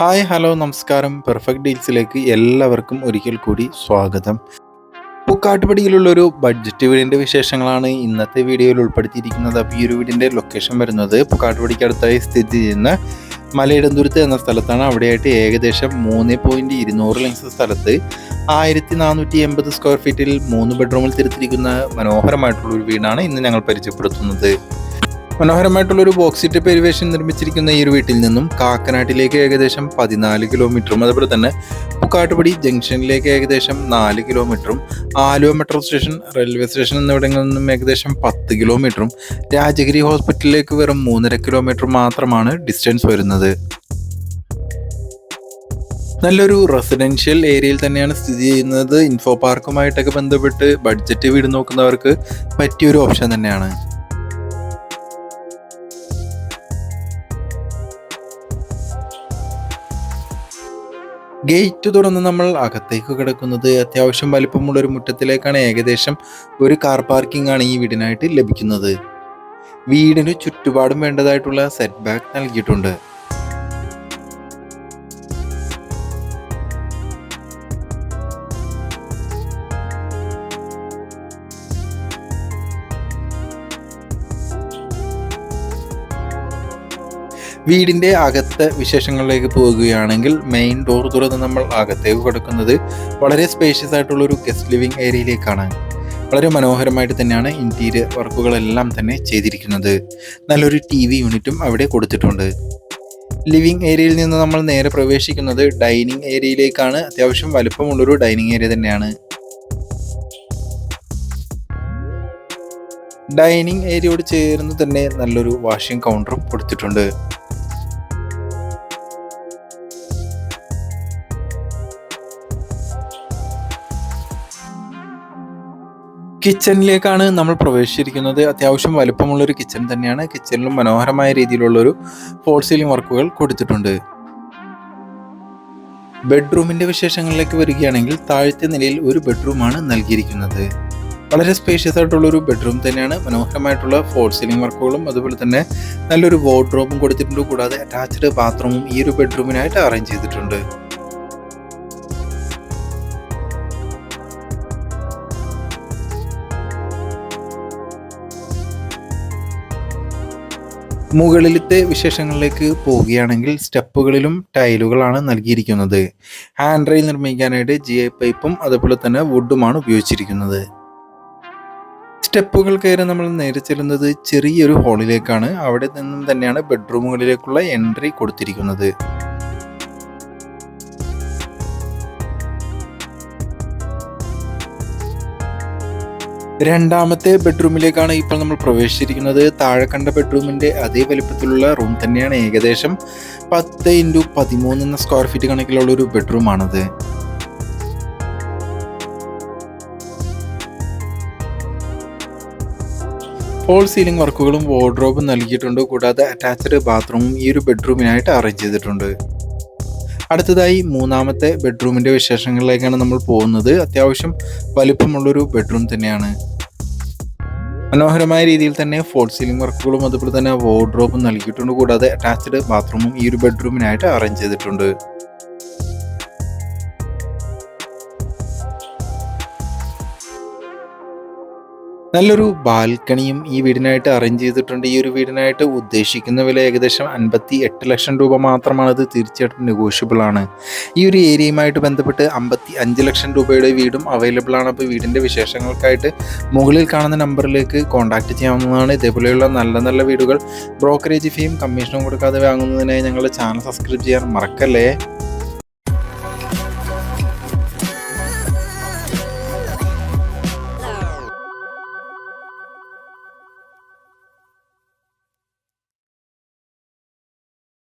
Hi hello നമസ്കാരം. Perfect ഡീൽസിലേക്ക് എല്ലാവർക്കും ഒരിക്കൽ കൂടി സ്വാഗതം. പൂക്കാട്ടുപടിയിലുള്ള ഒരു ബഡ്ജറ്റ് വീടിന്റെ വിശേഷങ്ങളാണ് ഇന്നത്തെ വീഡിയോയിൽ ഉൾപ്പെടുത്തിയിരിക്കുന്നത്. അപ്പോൾ ഈ ഒരു വീടിന്റെ ലൊക്കേഷൻ വരുന്നത് പൂക്കാട്ടുപടിക്ക് അടുത്തായി സ്ഥിതി ചെയ്യുന്ന മലയിടന്തുരുത്ത് എന്ന സ്ഥലത്താണ്. അവിടെയായിട്ട് ഏകദേശം മൂന്ന് പോയിന്റ് ഇരുന്നൂറ് ലെങ്സ് സ്ഥലത്ത് ആയിരത്തി നാനൂറ്റി എൺപത് സ്ക്വയർ ഫീറ്റിൽ മൂന്ന് ബെഡ്റൂമിൽ തിരുത്തിരിക്കുന്ന മനോഹരമായിട്ടുള്ള ഒരു വീടാണ് ഇന്ന് ഞങ്ങൾ പരിചയപ്പെടുത്തുന്നത്. മനോഹരമായിട്ടുള്ള ഒരു ബോക്സിറ്റ് പെരുവേഷൻ നിർമ്മിച്ചിരിക്കുന്ന ഈ ഒരു വീട്ടിൽ നിന്നും കാക്കനാട്ടിലേക്ക് ഏകദേശം പതിനാല് കിലോമീറ്ററും അതുപോലെ തന്നെ പുക്കാട്ടുപടി ജംഗ്ഷനിലേക്ക് ഏകദേശം നാല് കിലോമീറ്ററും Aluva metro station railway station എന്നിവിടങ്ങളിൽ നിന്നും ഏകദേശം പത്ത് കിലോമീറ്ററും രാജഗിരി ഹോസ്പിറ്റലിലേക്ക് വെറും മൂന്നര കിലോമീറ്റർ മാത്രമാണ് ഡിസ്റ്റൻസ് വരുന്നത്. നല്ലൊരു റെസിഡൻഷ്യൽ ഏരിയയിൽ തന്നെയാണ് സ്ഥിതി ചെയ്യുന്നത്. ഇൻഫോ പാർക്കുമായിട്ടൊക്കെ ബന്ധപ്പെട്ട് ബഡ്ജറ്റ് വീട് നോക്കുന്നവർക്ക് പറ്റിയൊരു ഓപ്ഷൻ തന്നെയാണ്. ഗേറ്റ് തുറന്ന് നമ്മൾ അകത്തേക്ക് കിടക്കുന്നത് അത്യാവശ്യം വലിപ്പമുള്ള ഒരു മുറ്റത്തിലേക്കാണ് ഏകദേശം ഒരു കാർ പാർക്കിംഗ് ആണ് ഈ വീടിനായിട്ട് ലഭിക്കുന്നത്. വീടിന് ചുറ്റുപാടും വേണ്ടതായിട്ടുള്ള സെറ്റ് ബാക്ക് നൽകിയിട്ടുണ്ട്. വീടിന്റെ അകത്തെ വിശേഷങ്ങളിലേക്ക് പോകുകയാണെങ്കിൽ മെയിൻ ഡോർ തുറന്ന് നമ്മൾ അകത്തേക്ക് കൊടുക്കുന്നത് വളരെ സ്പേഷ്യസ് ആയിട്ടുള്ള ഒരു ഗസ്റ്റ് ലിവിംഗ് ഏരിയയിലേക്കാണ് വളരെ മനോഹരമായിട്ട് തന്നെയാണ് ഇന്റീരിയർ വർക്കുകളെല്ലാം തന്നെ ചെയ്തിരിക്കുന്നത്. നല്ലൊരു ടി വി യൂണിറ്റും അവിടെ കൊടുത്തിട്ടുണ്ട്. ലിവിംഗ് ഏരിയയിൽ നിന്ന് നമ്മൾ നേരെ പ്രവേശിക്കുന്നത് ഡൈനിങ് ഏരിയയിലേക്കാണ് അത്യാവശ്യം വലുപ്പമുള്ളൊരു ഡൈനിങ് ഏരിയ തന്നെയാണ്. ഡൈനിങ് ഏരിയയോട് ചേർന്ന് തന്നെ നല്ലൊരു വാഷിംഗ് കൗണ്ടറും കൊടുത്തിട്ടുണ്ട്. കിച്ചണിലേക്കാണ് നമ്മൾ പ്രവേശിച്ചിരിക്കുന്നത്. അത്യാവശ്യം വലുപ്പമുള്ളൊരു കിച്ചൺ തന്നെയാണ്. കിച്ചണിലും മനോഹരമായ രീതിയിലുള്ള ഒരു ഫോൾ സീലിംഗ് വർക്കുകൾ കൊടുത്തിട്ടുണ്ട്. ബെഡ്റൂമിന്റെ വിശേഷങ്ങളിലേക്ക് വരികയാണെങ്കിൽ താഴത്തെ നിലയിൽ ഒരു ബെഡ്റൂമാണ് നൽകിയിരിക്കുന്നത്. വളരെ സ്പേഷ്യസ് ആയിട്ടുള്ള ഒരു ബെഡ്റൂം തന്നെയാണ്. മനോഹരമായിട്ടുള്ള ഫോൾ സീലിംഗ് വർക്കുകളും അതുപോലെ തന്നെ നല്ലൊരു വാർഡ്രോബും കൊടുത്തിട്ടുണ്ട്. കൂടാതെ അറ്റാച്ച്ഡ് ബാത്റൂമും ഈ ഒരു ബെഡ്റൂമിനായിട്ട് അറേഞ്ച് ചെയ്തിട്ടുണ്ട്. മുകളിലത്തെ വിശേഷങ്ങളിലേക്ക് പോവുകയാണെങ്കിൽ സ്റ്റെപ്പുകളിലും ടൈലുകളാണ് നൽകിയിരിക്കുന്നത്. ഹാൻഡ് റെയിൽ നിർമ്മിക്കാനായിട്ട് ജി ഐ പൈപ്പും അതുപോലെ തന്നെ വുഡുമാണ് ഉപയോഗിച്ചിരിക്കുന്നത്. സ്റ്റെപ്പുകൾ കയറി നമ്മൾ നേരെ ചെല്ലുന്നത് ചെറിയൊരു ഹാളിലേക്കാണ് അവിടെ നിന്നും തന്നെയാണ് ബെഡ്റൂമുകളിലേക്കുള്ള എൻട്രി കൊടുത്തിരിക്കുന്നത്. രണ്ടാമത്തെ ബെഡ്റൂമിലേക്കാണ് ഇപ്പോൾ നമ്മൾ പ്രവേശിച്ചിരിക്കുന്നത്. താഴെ കണ്ട ബെഡ്റൂമിന്റെ അതേ വലിപ്പത്തിലുള്ള റൂം തന്നെയാണ് ഏകദേശം പത്ത് ഇന്റു പതിമൂന്ന് എന്ന സ്ക്വയർ ഫീറ്റ് കണക്കിലുള്ള ഒരു ബെഡ്റൂമാണത്. ഹോൾ സീലിംഗ് വർക്കുകളും വാർഡ്രോബും നൽകിയിട്ടുണ്ട്. കൂടാതെ അറ്റാച്ച്ഡ് ബാത്റൂമും ഈ ഒരു ബെഡ്റൂമിനായിട്ട് അറേഞ്ച് ചെയ്തിട്ടുണ്ട്. അടുത്തതായി മൂന്നാമത്തെ ബെഡ്റൂമിന്റെ വിശേഷങ്ങളിലേക്കാണ് നമ്മൾ പോകുന്നത്. അത്യാവശ്യം വലിപ്പമുള്ളൊരു ബെഡ്റൂം തന്നെയാണ്. മനോഹരമായ രീതിയിൽ തന്നെ ഫോൾ സീലിംഗ് വർക്കുകളും അതുപോലെ തന്നെ വാർഡ്രോബും നൽകിയിട്ടുണ്ട്. കൂടാതെ അറ്റാച്ച്ഡ് ബാത്റൂമും ഈ ഒരു ബെഡ്റൂമിനായിട്ട് അറേഞ്ച് ചെയ്തിട്ടുണ്ട്. നല്ലൊരു ബാൽക്കണിയും ഈ വീടിനായിട്ട് അറേഞ്ച് ചെയ്തിട്ടുണ്ട്. ഈ ഒരു വീടിനായിട്ട് ഉദ്ദേശിക്കുന്ന വില ഏകദേശം അൻപത്തി എട്ട് ലക്ഷം രൂപ മാത്രമാണ് ഇത് തീർച്ചയായിട്ടും നെഗോഷ്യബിൾ ആണ്. ഈ ഒരു ഏരിയയുമായിട്ട് ബന്ധപ്പെട്ട് അമ്പത്തി അഞ്ച് ലക്ഷം രൂപയുടെ വീടും അവൈലബിൾ ആണ്. അപ്പോൾ വീടിന്റെ വിശേഷങ്ങൾക്കായിട്ട് മുകളിൽ കാണുന്ന നമ്പറിലേക്ക് കോൺടാക്ട് ചെയ്യാവുന്നതാണ്. ഇതേപോലെയുള്ള നല്ല നല്ല വീടുകൾ ബ്രോക്കറേജ് ഫീയും കമ്മീഷനും കൊടുക്കാതെ വാങ്ങുന്നതിനായി ഞങ്ങളുടെ ചാനൽ സബ്സ്ക്രൈബ് ചെയ്യാൻ മറക്കല്ലേ?